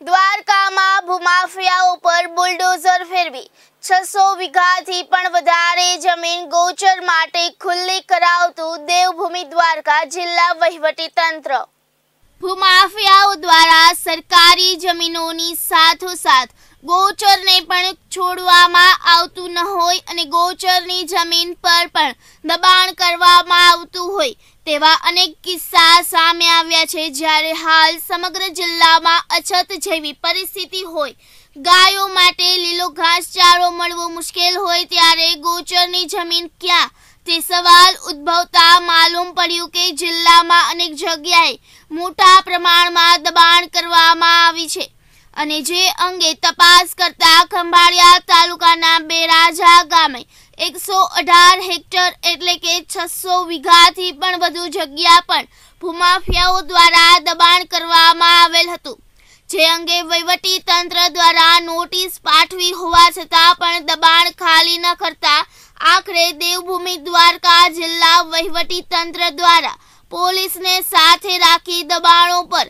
દ્વારકામાં ભૂમાફિયા ઉપર બુલડોઝર ફેરવી. છસો વીઘાથી પણ વધારે જમીન ગોચર માટે ખુલ્લી કરાવતું દેવભૂમિ દ્વારકા જિલ્લા વહીવટી તંત્ર. ભૂમાફિયાઓ દ્વારા સરકારી જમીનોની સાથોસાથ ગોચરને પણ છોડવામાં આવતું ન હોય અને ગોચરની જમીન પર પણ દબાણ કરવામાં આવતું હોય. તેવા અનેક કિસ્સા સામે આવ્યા છે જ્યારે હાલ સમગ્ર જિલ્લામાં અછત જેવી પરિસ્થિતિ હોય. ગાયો માટે લીલો ઘાસચારો મળવો મુશ્કેલ હોય ત્યારે ગોચરની જમીન ક્યાં? તે સવાલ ઉદ્ભવતા માલુમ પડ્યું કે જિલ્લામાં અનેક જગ્યાએ મોટા પ્રમાણમાં દબાણ કરવામાં આવી છે. અને જે અંગે તપાસ કરતા ખંભાળિયા એકસો અઢાર હેક્ટર એટલે કે છસો વીઘાથી પણ વધુ જગ્યા પણ ભૂમાફિયાઓ દ્વારા દબાણ કરવામાં આવેલ હતું. જે અંગે વહીવટી તંત્ર દ્વારા નોટિસ પાઠવી હોવા છતાં પણ દબાણ ખાલી ન કરતા આખરે દેવભૂમિ દ્વારકા જિલ્લા વહીવટી તંત્ર દ્વારા પોલીસને સાથે રાખી દબાણો પર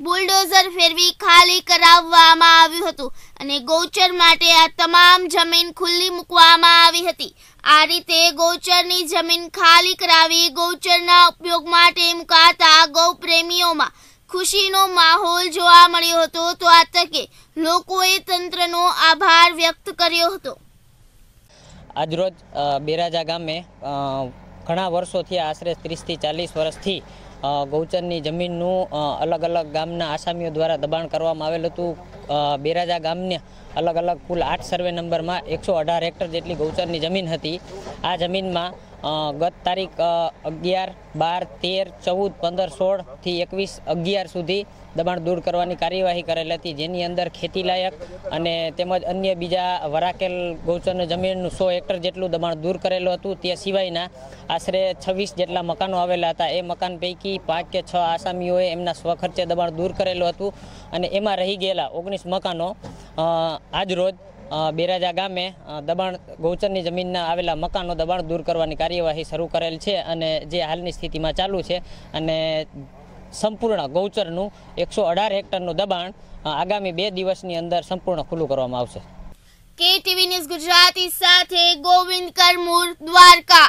બુલડોઝર ફેરવી ખાલી કરાવવામાં આવ્યું હતું અને ગૌચર માટે આ તમામ જમીન ખુલ્લી મૂકવામાં આવી હતી. આ રીતે ગૌચરની જમીન ખાલી કરાવી ગૌચરના ઉપયોગ માટે મુકાતા ગૌ પ્રેમીઓમાં ખુશીનો માહોલ જોવા મળ્યો હતો. તો આ તકે લોકોએ તંત્રનો આભાર વ્યક્ત કર્યો હતો. આજરોજ બેરાજા ગામે ઘણા વર્ષોથી આશરે ત્રીસથી ચાલીસ વર્ષથી ગૌચરની જમીનનું અલગ અલગ ગામના આસામીઓ દ્વારા દબાણ કરવામાં આવેલ હતું. બેરાજા ગામને અલગ અલગ કુલ આઠ સર્વે નંબરમાં એકસો અઢાર હેક્ટર જેટલી ગૌચરની જમીન હતી. આ જમીનમાં ગત તારીખ અગિયાર, બાર, તેર, ચૌદ, પંદર સોળથી એકવીસ, અગિયાર સુધી દબાણ દૂર કરવાની કાર્યવાહી કરેલ હતી, જેની અંદર ખેતીલાયક અને તેમજ અન્ય બીજા વરાકેલ ગૌચરની જમીનનું સો હેક્ટર જેટલું દબાણ દૂર કરેલું હતું. તે સિવાયના આશરે છવ્વીસ જેટલા મકાનો આવેલા હતા. એ મકાન પૈકી પાંચ કે છ આસામીઓએ એમના સ્વખર્ચે દબાણ દૂર કરેલું હતું અને એમાં રહી ગયેલા ઓગણીસ મકાનો આજરોજ બેરાજા ગામે દબાણ, ગૌચરની જમીનના આવેલા મકાનો દબાણ દૂર કરવાની કાર્યવાહી શરૂ કરેલ છે અને જે હાલની સ્થિતિમાં ચાલુ છે અને સંપૂર્ણ ગૌચરનું એકસો અઢાર હેક્ટરનું દબાણ આગામી બે દિવસની અંદર સંપૂર્ણ ખુલ્લું કરવામાં આવશે. કેટીવી ન્યૂઝ ગુજરાતી સાથે ગોવિંદ કરમૂર દ્વારકા.